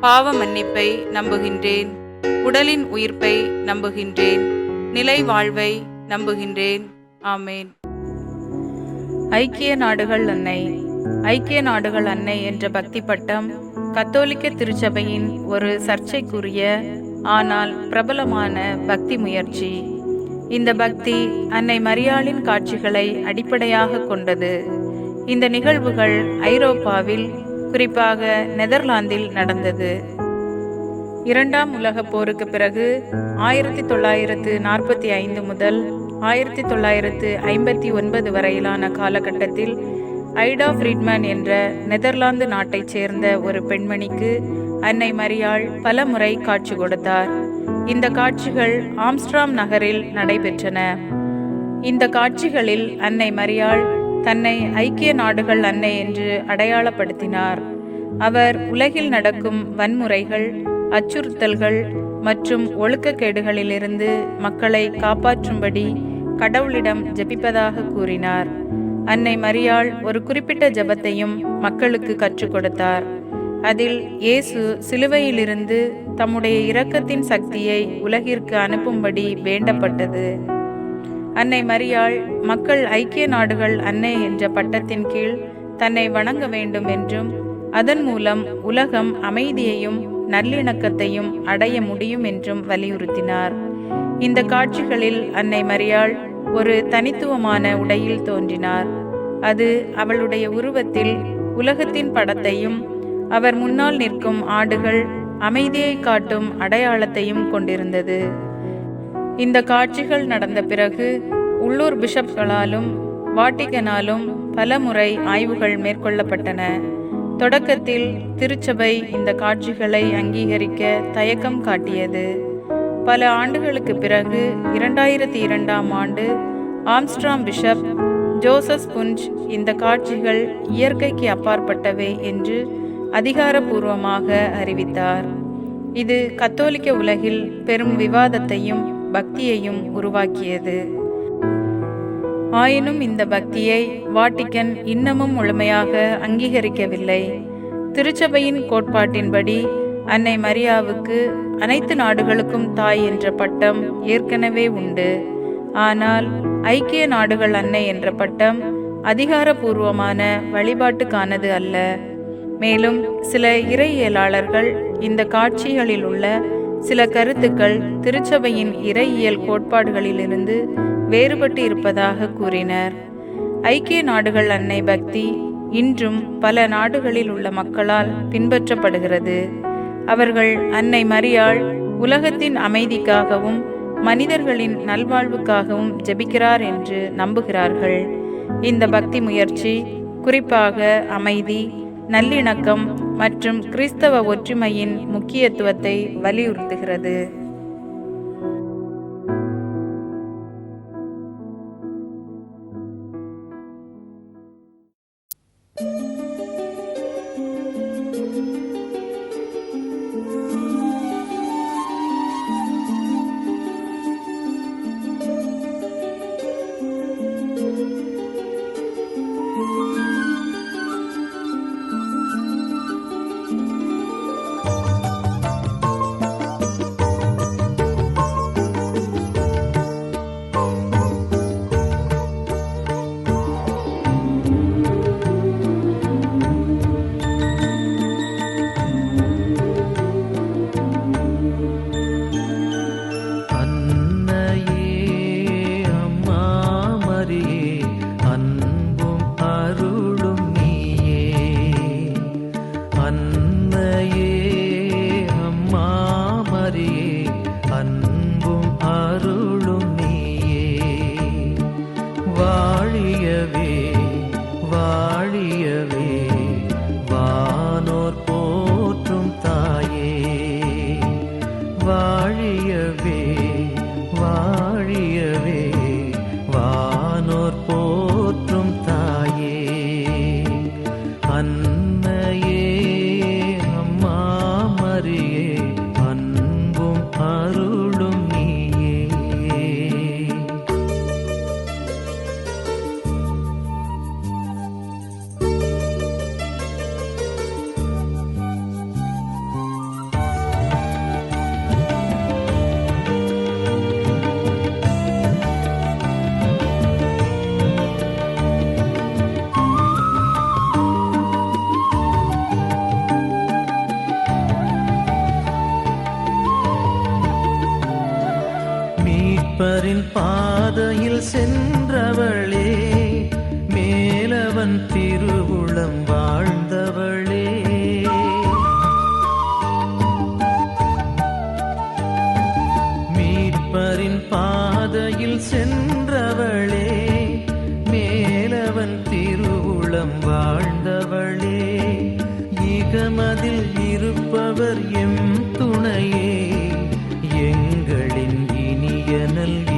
பாவ மன்னிப்பை நம்புகின்றேன். உடலின் உயிர்ப்பை நம்புகின்றேன். நிலை வாழ்வை நம்புகின்றேன். ஆமேன். ஐக்கிய நாடுகள் அன்னை ஐக்கிய நாடுகள் அன்னை என்ற பக்தி பட்டம் கத்தோலிக்க திருச்சபையின் ஒரு சர்ச்சைக்குரிய ஆனால் பிரபலமான பக்தி முயற்சி. இந்த பக்தி அன்னை மரியாளின் காட்சிகளை அடிப்படையாக கொண்டது. இந்த நிகழ்வுகள் ஐரோப்பாவில் குறிப்பாக நெதர்லாந்தில் நடந்தது. இரண்டாம் உலகப் போருக்கு பிறகு ஆயிரத்தி தொள்ளாயிரத்து நாற்பத்தி ஐந்து முதல் ஆயிரத்தி தொள்ளாயிரத்து ஐம்பத்தி ஒன்பது வரையிலான காலகட்டத்தில் ஐடா ஃப்ரீட்மேன் என்ற நெதர்லாந்து நாட்டைச் சேர்ந்த ஒரு பெண்மணிக்கு அன்னை மரியாள் பல முறை காட்சி கொடுத்தார். இந்த காட்சிகள் ஆம்ஸ்ட்ராம் நகரில் நடைபெற்றன. இந்த காட்சிகளில் அன்னை மரியாள் தன்னை ஐக்கிய நாடுகள் அன்னை என்று அடையாளப்படுத்தினார். அவர் உலகில் நடக்கும் வன்முறைகள் அச்சுறுத்தல்கள் மற்றும் ஒழுக்கக்கேடுகளிலிருந்து மக்களை காப்பாற்றும்படி கடவுளிடம் ஜெபிப்பதாக கூறினார். அன்னை மரியாள் ஒரு குறிப்பிட்ட ஜெபத்தையும் மக்களுக்கு கற்றுக் கொடுத்தார். அதில் இயேசு சிலுவையிலிருந்து தம்முடைய இரக்கத்தின் சக்தியை உலகிற்கு அனுப்பும்படி வேண்டப்பட்டது. அன்னை மரியாள் மக்கள் ஐக்கிய நாடுகள் அன்னை என்ற பட்டத்தின் கீழ் தன்னை வணங்க வேண்டும் என்றும் அதன் மூலம் உலகம் அமைதியையும் நல்லிணக்கத்தையும் அடைய முடியும் என்றும் வலியுறுத்தினார். இந்த காட்சிகளில் அன்னை மரியாள் ஒரு தனித்துவமான உடையில் தோன்றினார். அது அவளுடைய உருவத்தில் உலகத்தின் படத்தையும் அவர் முன்னால் நிற்கும் ஆடுகள் அமைதியை காட்டும் அடையாளத்தையும் கொண்டிருந்தது. இந்த காட்சிகள் நடந்த பிறகு உள்ளூர் பிஷப்களாலும் வாட்டிகனாலும் பல முறை ஆய்வுகள் மேற்கொள்ளப்பட்டன. தொடக்கத்தில் திருச்சபை இந்த காட்சிகளை அங்கீகரிக்க தயக்கம் காட்டியது. பல ஆண்டுகளுக்கு பிறகு இரண்டாயிரத்தி இரண்டாம் ஆண்டு ஆம்ஸ்ட்ராம் பிஷப் ஜோசஸ் புஞ்ச் இந்த காட்சிகள் இயற்கைக்கு அப்பாற்பட்டவை என்று அதிகாரபூர்வமாக அறிவித்தார். இது கத்தோலிக்க உலகில் பெரும் விவாதத்தையும் பக்தியையும் உருவாக்கியது. ஆயினும் இந்த பக்தியை வாட்டிக்கன் இன்னமும் முழுமையாக அங்கீகரிக்கவில்லை. திருச்சபையின் கோட்பாட்டின்படி அன்னை மரியாவுக்கு அனைத்து நாடுகளுக்கும் தாய் என்ற பட்டம் ஏற்கனவே உண்டு. ஆனால் ஐக்கிய நாடுகள் அன்னை என்ற பட்டம் அதிகாரபூர்வமான வழிபாட்டுக்கானது அல்ல. மேலும் சில இறையியலாளர்கள் இந்த காட்சிகளில் உள்ள சில கருத்துக்கள் திருச்சபையின் இறையியல் கோட்பாடுகளிலிருந்து வேறுபட்டு இருப்பதாக கூறினர். ஐக்கிய நாடுகள் அன்னை பக்தி இன்றும் பல நாடுகளில் உள்ள மக்களால் பின்பற்றப்படுகிறது. அவர்கள் அன்னை மரியாள் உலகத்தின் அமைதிக்காகவும் மனிதர்களின் நல்வாழ்வுக்காகவும் ஜெபிக்கிறார் என்று நம்புகிறார்கள். இந்த பக்தி முயற்சி குறிப்பாக அமைதி நல்லிணக்கம் மற்றும் கிறிஸ்தவ ஒற்றுமையின் முக்கியத்துவத்தை வலியுறுத்துகிறது. மீட்பரின் பாதையில் சென்றவளே மேலவன் திருவுளம் வாழ்ந்தவளே. மீட்பரின் பாதையில் சென்றவளே மேலவன் திருவுளம் வாழ்ந்தவளே. இகமதில் இருப்பவர் எம் துணையே எங்களின் നൽകി